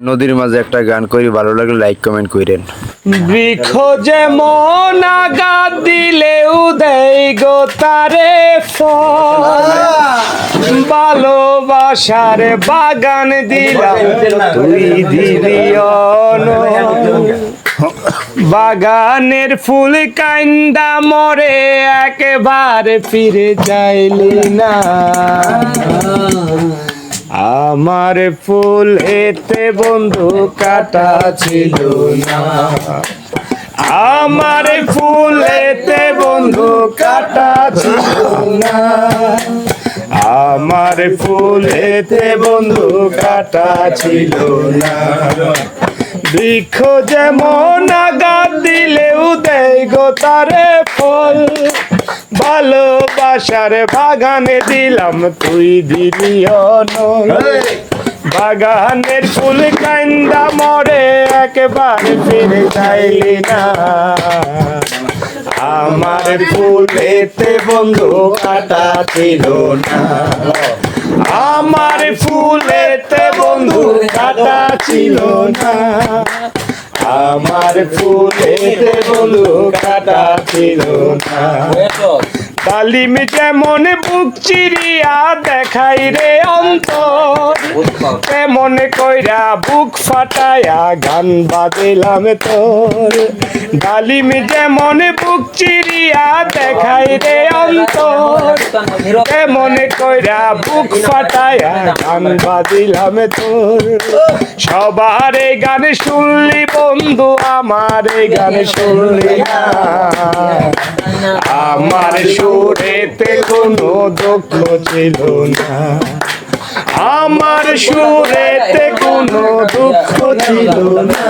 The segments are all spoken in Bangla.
নদীর মাঝে একটা গান করি, ভালো লাগলে লাইক কমেন্ট করেন বৃক্ষ যেমন আঘাত দিলে উদয় গো তারে ভালোবাসার বাগান দিলাম তুই দিলি। বাগানের ফুল কান্দা মরে একবার ফিরে যাইলি না। আমার ফুল এতে বন্ধু কাটা ছিল না। আমার ফুল এতে বন্ধু কাটা ছিল না। আমার ফুল এতে বন্ধু কাটা ছিল না। বৃক্ষ যেমন আঘাত দিলেও দেয় গো তারে ফল। ভালোবাসার বাগানে দিলাম তুই দিলি বাগানের ফুল কান্দা মরে একেবারে ফিরে যাইলি না। আমার ফুলেতে বন্ধু কাটা ছিল না। আমার ফুলেতে বন্ধু কাটা ছিল না। আমার ফুলেতে বলু কাটা ছিল না। তালিম যেমন বুক চিরিয়া দেখাই রে অন্তর, তেমন কইরা বুক ফাটায়া গান বাজিলাম তোর। ডালিম যেমন বুক চিরিয়া দেখাই রে অন্তর, তেমন কইরা বুক ফাটায়া গান বাজিলাম তোর। সবার গান শুনলি বন্ধু, আমার গান শুনলি না। আমার সুরেতে কোনো দুঃখ ছিল না। আমার সুরেতে কোনো দুঃখ ছিল না।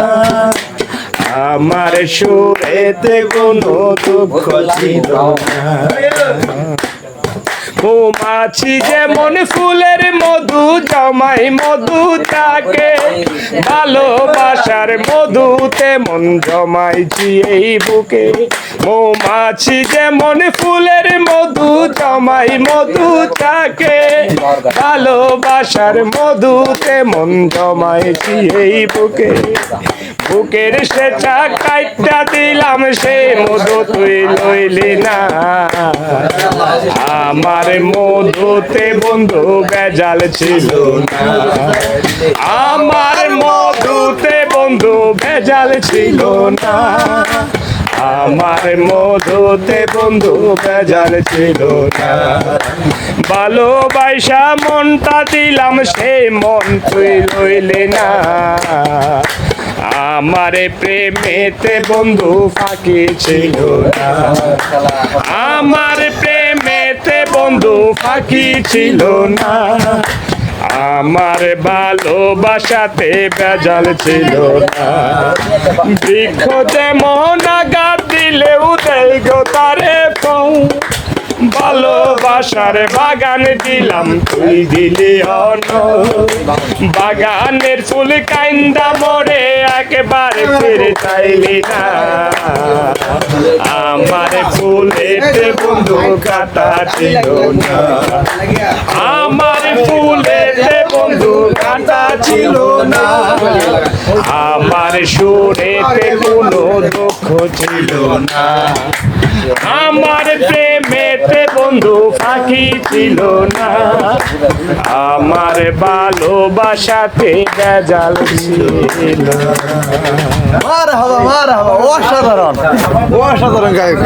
আমার সুরেতে কোনো দুঃখ ছিল না। মৌমাছি যেমন ফুলের মধু, জমাই মধু থাকে ভালোবাসার মধু তেমন জমাইছি এই বুকে। মৌমাছি যেমন ফুলের মধু, জমাই মধু থাকে ভালোবাসার মধু তেমন জমাইছি এই বুকে। বুকের সে চা কাইটা দিলাম সে মধু তুই লইলি না। আমার মধুতে বন্ধু বেজাল ছিল না। আমার মধুতে বন্ধু বেজাল ছিল না। আমার মধুতে বন্ধু বেজাল ছিল না। ভালোবাসা মনটা দিলাম, সে মন তুই লইলি না। আমার প্রেমেতে বন্ধু ফাঁকি ছিল না। আমার প্রেমেতে বন্ধু ফাঁকি ছিল না। আমার ভালোবাসাতে বেজাল ছিল না। বৃক্ষ যেমন আঘাত দিলেও দেয় গো তারে পৌ ভালোবাসার বাগান দিলাম, তুই দিলি অন বাগানের ফুল কাইন্দা মরে একেবারে ফিরে চাইলি না। আমার ফুলেতে বন্ধু কাটা ছিল না। আমার ফুলেতে বন্ধু কাটা ছিল না। আমার সুরেতে কোনো দুঃখ ছিল না। আমার প্রেমেতে বন্ধু ফাঁকি ছিল না। আমার ভালোবাসাতে গেজাল ছিল অসাধারণ। অসাধারণ গায়ক।